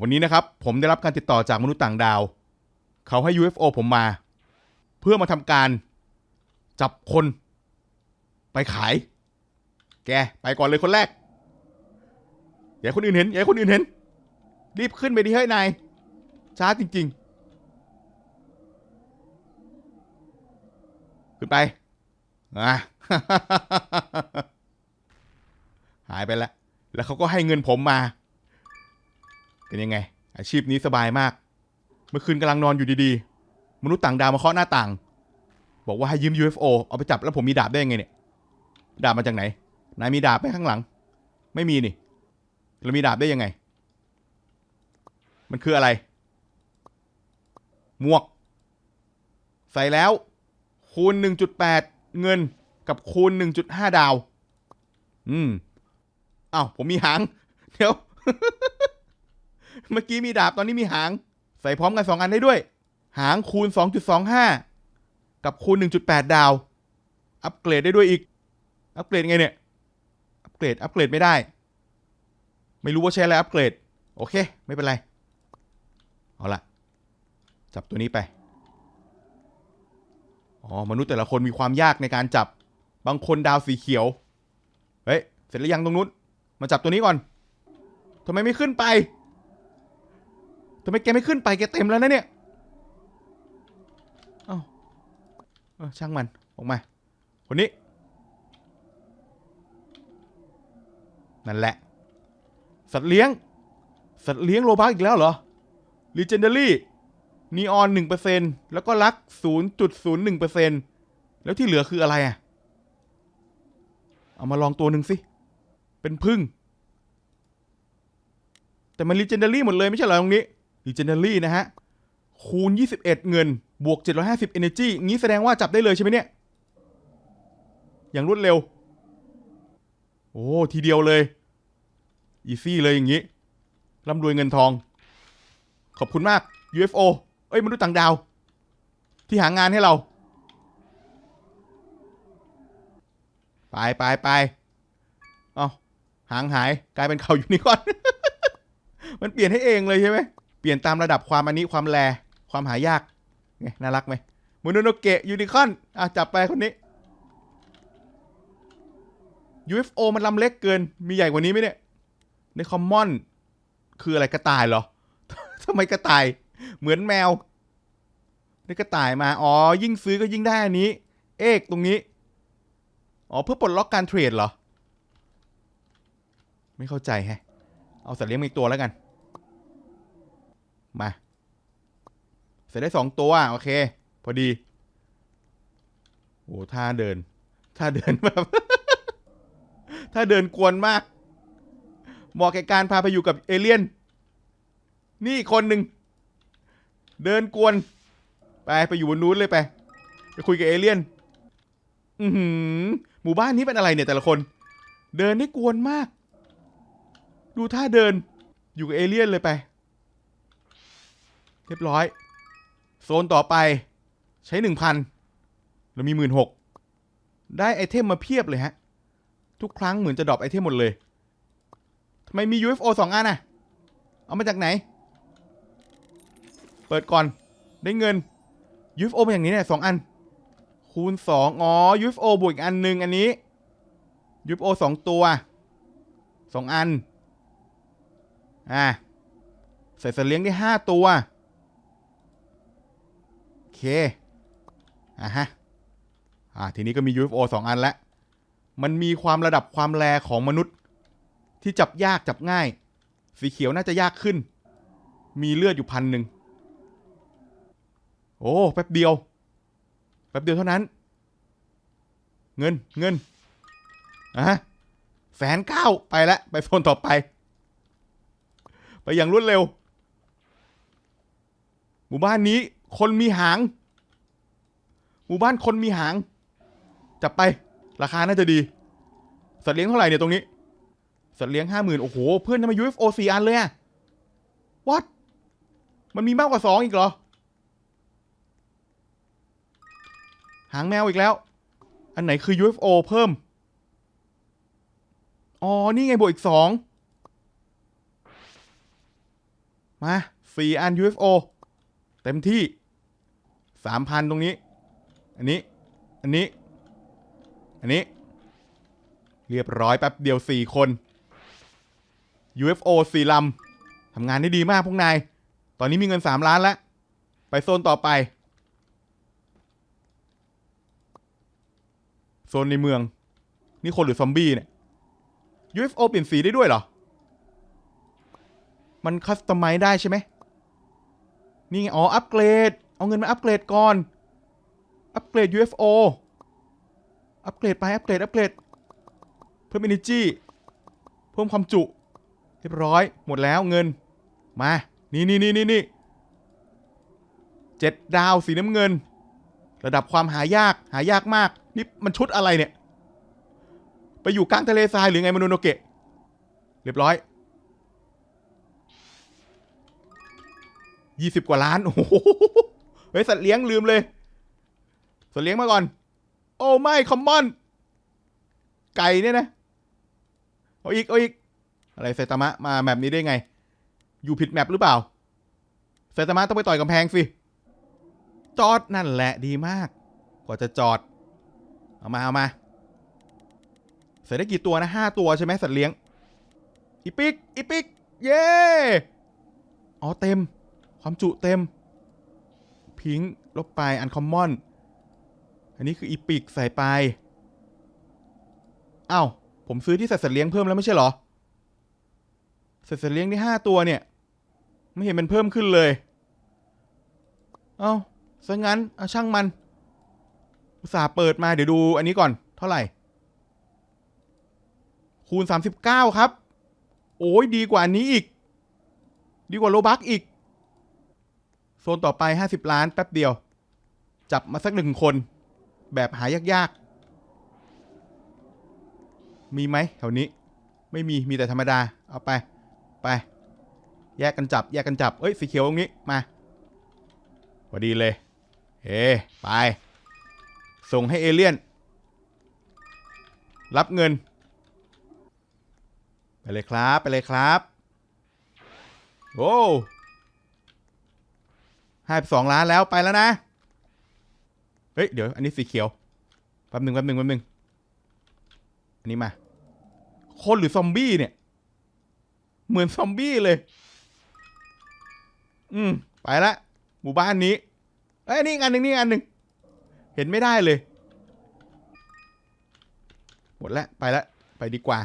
วันนี้นะครับผมได้รับการติดต่อจากมนุษย์ต่างดาว เขาให้ UFO ผมมา เพื่อมาทำการจับคน ไปขาย แกไปก่อนเลยคนแรก อย่าให้คนอื่นเห็นอย่าให้คนอื่นเห็น รีบขึ้นไปดิเฮ้ยนายช้าจริง ๆ ขึ้นไปอะ หายไปแล้ว แล้วเขาก็ให้เงินผมมา เป็นยังไง อาชีพนี้สบายมาก เมื่อคืนกำลังนอนอยู่ดีๆ มนุษย์ต่างดาวมาเคาะหน้าต่าง บอกว่าให้ยืม UFO เอาไปจับแล้วผมมีดาบได้ยังไงเนี่ย ดาบมาจากไหน นายมีดาบไหมข้างหลัง ไม่มีนี่แล้วมีดาบได้ยังไง มันคืออะไร หมวก ใส่แล้ว คูณ 1.8 เงินกับคูณ 1.5 ดาว อืมอ้าวผมมีหาง เดี๋ยว เมื่อกี้มีดาบตอนนี้มีหาง ใส่พร้อมกันสองอันได้ด้วย หางคูณ 2.25 กับคูณ 1.8 ดาว อัปเกรดได้ด้วยอีก อัปเกรดไงเนี่ย อัปเกรด อัปเกรดไม่ได้ ไม่รู้ว่าใช้อะไรอัปเกรด โอเค ไม่เป็นไร เอาละจับตัวนี้ไป อ๋อ มนุษย์แต่ละคนมีความยากในการจับ บางคนดาวสีเขียว เฮ้ย เสร็จแล้วยังตรงนู้น มาจับตัวนี้ก่อนทำไมไม่ขึ้นไป ทำไมแกไม่ขึ้นไปแกเต็มแล้วนะเนี่ย เอ้าเออช่างมัน ออกมา คนนี้ นั่นแหละ สัตว์เลี้ยง สัตว์เลี้ยงโลบักอีกแล้วเหรอ Legendary นีออน1%แล้วก็ลัก0.01%แล้วที่เหลือคืออะไรอะ เอามาลองตัวหนึ่งสิ เป็นพึ่ง แต่มัน Legendary หมดเลยไม่ใช่เหรอตรงนี้ Legendary นะฮะ คูณ 21 เงิน บวก 750 Energy งี้แสดงว่าจับได้เลยใช่ไหมเนี่ย อย่างรวดเร็ว โอ้ ทีเดียวเลย อีซี่เลยอย่างนี้ ร่ำรวยเงินทอง ขอบคุณมาก UFO เอ้ยมนุษย์ต่างดาว ที่หางานให้เรา ไปไปไปเอาหางหายกลายเป็นเขาอยู่นี่ก่อน มันเปลี่ยนให้เองเลยใช่ไหม เปลี่ยนตามระดับความอันนี้ความแรความหายากไงน่ารักไหมมโนโนเกะยูนิคอนอะจับไปคนนี้ UFO มันลำเล็กเกินมีใหญ่กว่านี้ไหมเนี่ย ในคอมมอนคืออะไรกระต่ายเหรอทำไมกระต่าย เหมือนแมวได้กระต่ายมา อ๋อ ยิ่งซื้อก็ยิ่งได้อันนี้ เอกตรงนี้ อ๋อ เพื่อปลดล็อกการเทรดเหรอ ไม่เข้าใจแฮะ เอาสัตว์เลี้ยงอีกตัวแล้วกัน มาเสร็จได้สองตัว โอเค พอดีโอ้ท่าเดิน ท่าเดินแบบถ้าเดินกวนมากเหมาะแก่การพาไปอยู่กับเอเลี่ยน นี่คนหนึ่ง เดินกวน ไปไปอยู่บนนู้นเลยไป ไปคุยกับเอเลี่ยน อือหือ หมู่บ้านนี้เป็นอะไรเนี่ยแต่ละคน เดินนี่กวนมาก ดูท่าเดิน อยู่กับเอเลี่ยนเลยไป เรียบร้อย โซนต่อไปใช้หนึ่งพันเรามีหมื่นหกได้ไอเทมมาเพียบเลยฮะ ทุกครั้งเหมือนจะดรอปไอเทมหมดเลยทำไมมี UFO สองอันน่ะ เอามาจากไหน เปิดก่อนได้เงิน UFO มาอย่างนี้เนี่ยสองอัน คูณสองอ๋อ UFO บวกอีกอันหนึ่งอันนี้ UFO สองตัวสองอัน อ่าใส่สัตว์เลี้ยงได้ห้าตัว เค อะฮะ อ่า ทีนี้ก็มี UFO สองอันล้วมันมีความระดับความแรของมนุษย์ ที่จับยากจับง่าย สีเขียวน่าจะยากขึ้น มีเลือดอยู่พันหนึ่ง โอ้ แป๊บเดียว แป๊บเดียวเท่านั้น เงิน เงิน อะแสนเก้าไปแล้วไปโซนต่อไป ไปอย่างรวดเร็ว หมู่บ้านนี้ คนมีหาง หมู่บ้านคนมีหาง จับไป ราคาน่าจะดี สัตว์เลี้ยงเท่าไหร่เนี่ยตรงนี้ สัตว์เลี้ยงห้าหมื่นโอ้โห เพื่อนทำไม UFO สี่อันเลยอะ what มันมีมากกว่าสองอีกเหรอ หางแมวอีกแล้ว อันไหนคือ UFO เพิ่ม อ๋อ นี่ไงบวกอีกสองมาสี่อัน UFO เต็มที่สามพันตรงนี้ อันนี้ อันนี้ อันนี้ เรียบร้อยแป๊บเดียวสี่คน UFO สี่ลำทำงานได้ดีมากพวกนาย ตอนนี้มีเงินสามล้านแล้ว ไปโซนต่อไป โซนในเมือง นี่คนหรือซอมบี้เนี่ย UFO เปลี่ยนสีได้ด้วยเหรอ มันคัสตอมไมได้ใช่ไหม นี่ไง อ๋อ อัปเกรด เอาเงินมาอัปเกรดก่อน อัปเกรด UFO อัปเกรดไป อัปเกรด อัปเกรด เพิ่ม energy เพิ่มความจุ เรียบร้อย หมดแล้วเงิน มา นี่นี่นี่นี่นี่เจ็ดดาวสีน้ำเงิน ระดับความหายาก หายากมาก นี่มันชุดอะไรเนี่ย ไปอยู่กลางทะเลทรายหรือไงมโนโนเกะ เรียบร้อย ยี่สิบกว่าล้าน โอ้โห เฮ้ย สัตว์เลี้ยงลืมเลย สัตว์เลี้ยงมาก่อน โอ้ไม่ คอมมอน ไก่เนี่ยนะ เอาอีก เอาอีก อะไรไซตามะมาแบบนี้ได้ไง อยู่ผิดแมปหรือเปล่าไซตามะต้องไปต่อยกำแพงสิ จอดนั่นแหละดีมาก กว่าจะจอด เอามาเอามาใส่ได้กี่ตัวนะห้าตัวใช่ไหมสัตว์เลี้ยง อีปิก อีปิก เย้ อ๋อเต็ม ความจุเต็ม พิงค์ลบไปอันคอมมอน อันนี้คืออีปิกใส่ไปอ้าว ผมซื้อที่ใส่สัตว์เลี้ยงเพิ่มแล้วไม่ใช่เหรอใส่สัตว์เลี้ยงได้ห้าตัวเนี่ย ไม่เห็นมันเพิ่มขึ้นเลยเอ้าซะงั้นเอาช่างมัน อุตส่าห์เปิดมาเดี๋ยวดูอันนี้ก่อน เท่าไหร่ คูณ 39 ครับ โอ้ยดีกว่าอันนี้อีก ดีกว่าโลบักอีก โซนต่อไป 50 ล้านแป๊บเดียว จับมาสักหนึ่งคน แบบหายากๆ มีไหมแถวนี้ ไม่มีมีแต่ธรรมดา เอาไป ไป แยกกันจับ แยกกันจับ เอ้ย สีเขียวตรงนี้ มาพอดีเลยเฮ้ไป ส่งให้เอเลี่ยน รับเงิน ไปเลยครับ ไปเลยครับ โอ้ ห้ไปสองล้านแล้วไปแล้วนะ เฮ้ย เดี๋ยว อันนี้สีเขียว แป๊บหนึ่งแป๊บหนึ่งแป๊บหนึ่งอันนี้มา คนหรือซอมบี้เนี่ย เหมือนซอมบี้เลย อืม ไปละ หมู่บ้านนี้ เอ้ย นี่อันหนึ่งนี่อันหนึ่ง เห็นไม่ได้เลย หมดแล้วไปแล้วไปดีกว่า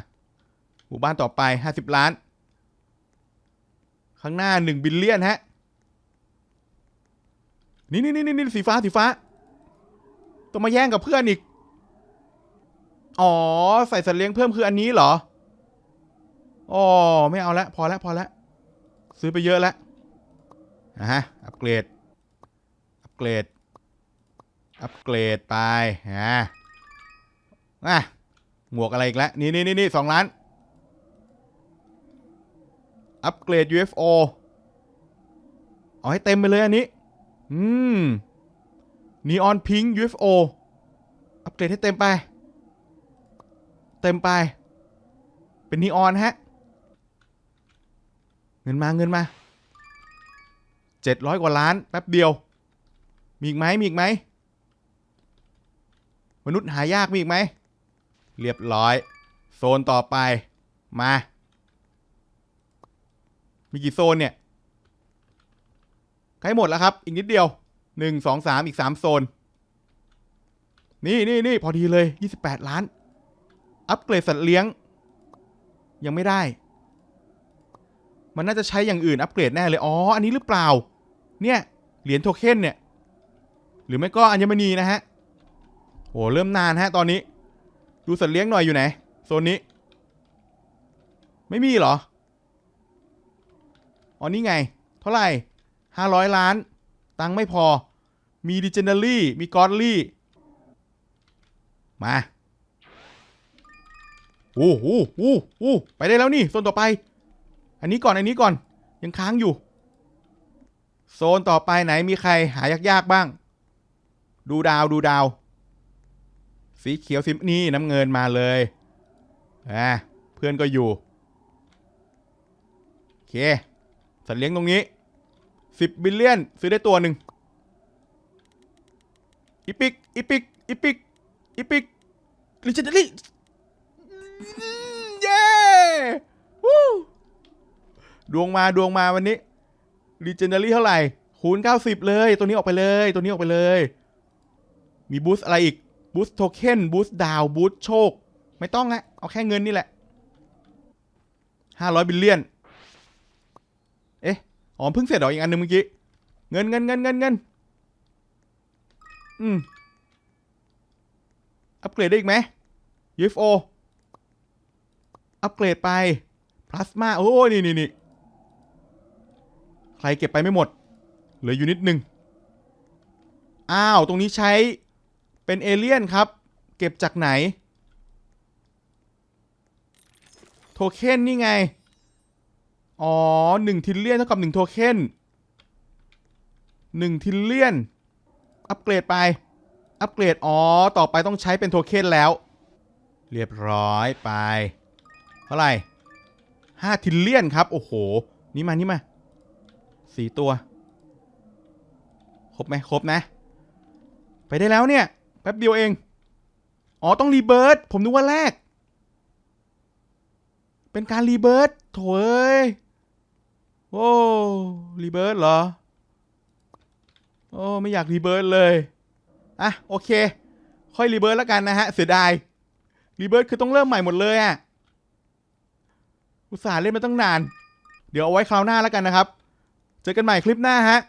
หมู่บ้านต่อไปห้าสิบล้าน ข้างหน้าหนึ่งบิลเลียนฮะ นี่นี่นี่นี่สีฟ้าสีฟ้าต้องมาแย่งกับเพื่อนอีก อ๋อ ใส่สัตว์เลี้ยงเพิ่มคืออันนี้เหรอ อ๋อ ไม่เอาละพอละพอละซื้อไปเยอะแล้วอะฮะ อัปเกรด อัปเกรด อัปเกรดไปอะอะหมวกอะไรอีกแล้วนี่นี่นี่นี่สองล้าน อัปเกรด UFO เอาให้เต็มไปเลยอันนี้ อืมนีออนพิงค์ UFO อัปเกรดให้เต็มไป เต็มไป เป็นนีออนฮะ เงินมาเงินมาเจ็ดร้อยกว่าล้านแป๊บเดียว มีอีกไหมมีอีกไหม มนุษย์หายากมีอีกไหม เรียบร้อย โซนต่อไป มา มีกี่โซนเนี่ย ใกล้หมดแล้วครับ อีกนิดเดียวหนึ่งสองสามอีกสามโซน นี่นี่นี่พอดีเลยยี่สิบแปดล้าน อัปเกรดสัตว์เลี้ยง ยังไม่ได้ มันน่าจะใช้อย่างอื่นอัปเกรดแน่เลย อ๋อ อันนี้หรือเปล่า เนี่ย เหรียญโทเค็นเนี่ย หรือไม่ก็อัญมณีนะฮะโหเริ่มนานฮะ ตอนนี้ ดูสัตว์เลี้ยงหน่อยอยู่ไหน โซนนี้ ไม่มีเหรอ อ๋อนี่ไง เท่าไหร่ ห้าร้อยล้าน ตังค์ไม่พอ มีดิเจนเนอรี่ มีกอดลี่ มา โอ้โหโอ้โหไปได้แล้วนี่โซนต่อไป อันนี้ก่อน อันนี้ก่อน ยังค้างอยู่ โซนต่อไปไหนมีใครหายาก ๆ บ้าง ดูดาวดูดาว สีเขียวสีนี่น้ำเงินมาเลยอ่าเพื่อนก็อยู่ โอเค สัตว์เลี้ยงตรงนี้ สิบบิลเลียนซื้อได้ตัวหนึ่งอีพิกอีพิกอีพิกอีพิกลิเจนดารี่เย้วู้ดวงมาดวงมาวันนี้ลิเจนดารี่เท่าไหร่คูณ90เลย ตัวนี้ออกไปเลย ตัวนี้ออกไปเลย มีบูสอะไรอีกบูสโทเค็นบูสดาวบูสโชค ไม่ต้องละเอาแค่เงินนี่แหละ500บิลเลียน อ๋อเพิ่งเสร็จเหรออีกอันหนึงเมื่อกี้ เงินเงินเงินเงินเงินอืม อัปเกรดได้อีกไหม UFO อัปเกรดไป พลาสมา โอ้นี่นี่นี่ใครเก็บไปไม่หมด เหลืออยู่นิดนึง อ้าว ตรงนี้ใช้เป็นเอเลี่ยนครับ เก็บจากไหน โทเค็นนี่ไง อ๋อหนึ่งทิลเลียนเท่ากับหนึ่งโทเค็นหนึ่งทิลเลียน อัปเกรดไป อัปเกรด อ๋อ ต่อไปต้องใช้เป็นโทเค็นแล้ว เรียบร้อยไป เท่าไหร่ห้าทิลเลียนครับ โอ้โห นี่มา นี่มาสี่ตัว ครบไหมครบนะ ไปได้แล้วเนี่ย แป๊บเดียวเอง อ๋อ ต้องรีเบิร์ตผมนึกว่าแรก เป็นการรีเบิร์ตโถเอ้ย โอ้รีเบิร์ตเหรอ โอ้ไม่อยากรีเบิร์ตเลย อะโอเค ค่อยรีเบิร์ตแล้วกันนะฮะ เสียดาย รีเบิร์ตคือต้องเริ่มใหม่หมดเลยอะ่ะ อุตส่าห์เล่นมาตั้งนาน เดี๋ยวเอาไว้คราวหน้าแล้วกันนะครับ เจอกันใหม่คลิปหน้าฮะ